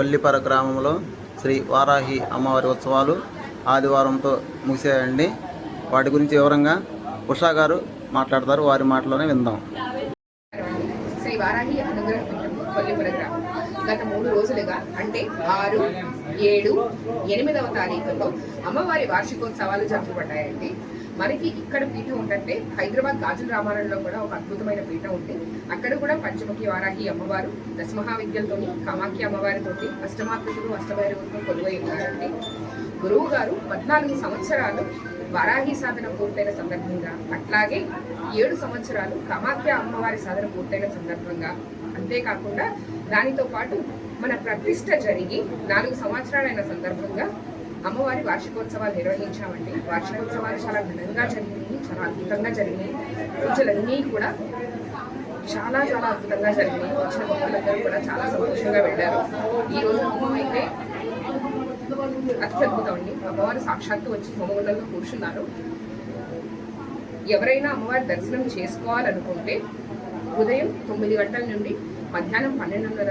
కొల్లిపర గ్రామంలో శ్రీ వారాహి అమ్మవారి ఉత్సవాలు ఆదివారంతో ముగిసాయండి. వాటి గురించి వివరంగా ఉషా గారు మాట్లాడతారు. వారి మాటలోనే విందాం. శ్రీ వారాహి అనుగ్రహ కొల్లి కొల్లిపుర గ్రామం. గత మూడు రోజులుగా అంటే ఆరు ఏడు ఎనిమిదవ తారీఖులో అమ్మవారి వార్షికోత్సవాలు జరుపుబడ్డాయండి మనకి ఇక్కడ పీఠం ఉందంటే హైదరాబాద్ గాజుల రామారంలో కూడా ఒక అద్భుతమైన పీఠం ఉంది. అక్కడ కూడా పంచముఖి వారాహి అమ్మవారు దశమహావిద్యలతోని కామాఖ్య అమ్మవారితోటి అష్టమాకృతులు అష్టభైరవులతో కొలువై ఉన్నారండి గురువు గారు పద్నాలుగు సంవత్సరాలు వరాహి సాధన పూర్తయిన సందర్భంగా అట్లాగే ఏడు సంవత్సరాలు కమాఖ్య అమ్మవారి సాధన పూర్తయిన సందర్భంగా. అంతేకాకుండా దానితో పాటు మన ప్రతిష్ట జరిగి నాలుగు సంవత్సరాలైన సందర్భంగా అమ్మవారి వార్షికోత్సవాలు నిర్వహించామండి. వార్షికోత్సవాలు చాలా ఘనంగా జరిగినాయి చాలా అద్భుతంగా జరిగినాయి. పూజలన్నీ కూడా చాలా చాలా అద్భుతంగా జరిగినాయి. వచ్చిన భక్తులందరూ కూడా చాలా సంతోషంగా వెళ్ళారు. ఈ రోజు అయితే అత్యద్భుతం అండి. అమ్మవారు సాక్షాత్తు వచ్చి హోమగుండంలో కూర్చున్నారు. ఎవరైనా అమ్మవారి దర్శనం చేసుకోవాలనుకుంటే ఉదయం తొమ్మిది గంటల నుండి మధ్యాహ్నం పన్నెండున్నర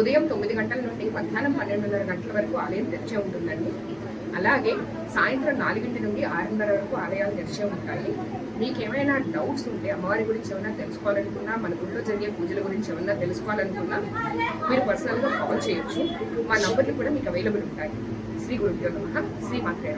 ఉదయం తొమ్మిది గంటల నుండి మధ్యాహ్నం పన్నెండున్నర గంటల వరకు ఆలయం తెరిచే ఉంటుందండి. అలాగే సాయంత్రం నాలుగింటి నుండి ఆరున్నర వరకు ఆలయాలు తెరిచే ఉంటాయి. మీకు ఏమైనా డౌట్స్ ఉంటే అమ్మవారి గురించి ఏమైనా తెలుసుకోవాలనుకున్నా మన గుడిలో జరిగే పూజల గురించి ఏమైనా తెలుసుకోవాలనుకున్నా మీరు పర్సనల్గా కాల్ చేయొచ్చు. మా నంబర్లు కూడా మీకు అవైలబుల్ ఉంటాయి. శ్రీ గురుభ్యో నమ. శ్రీ మాత్రే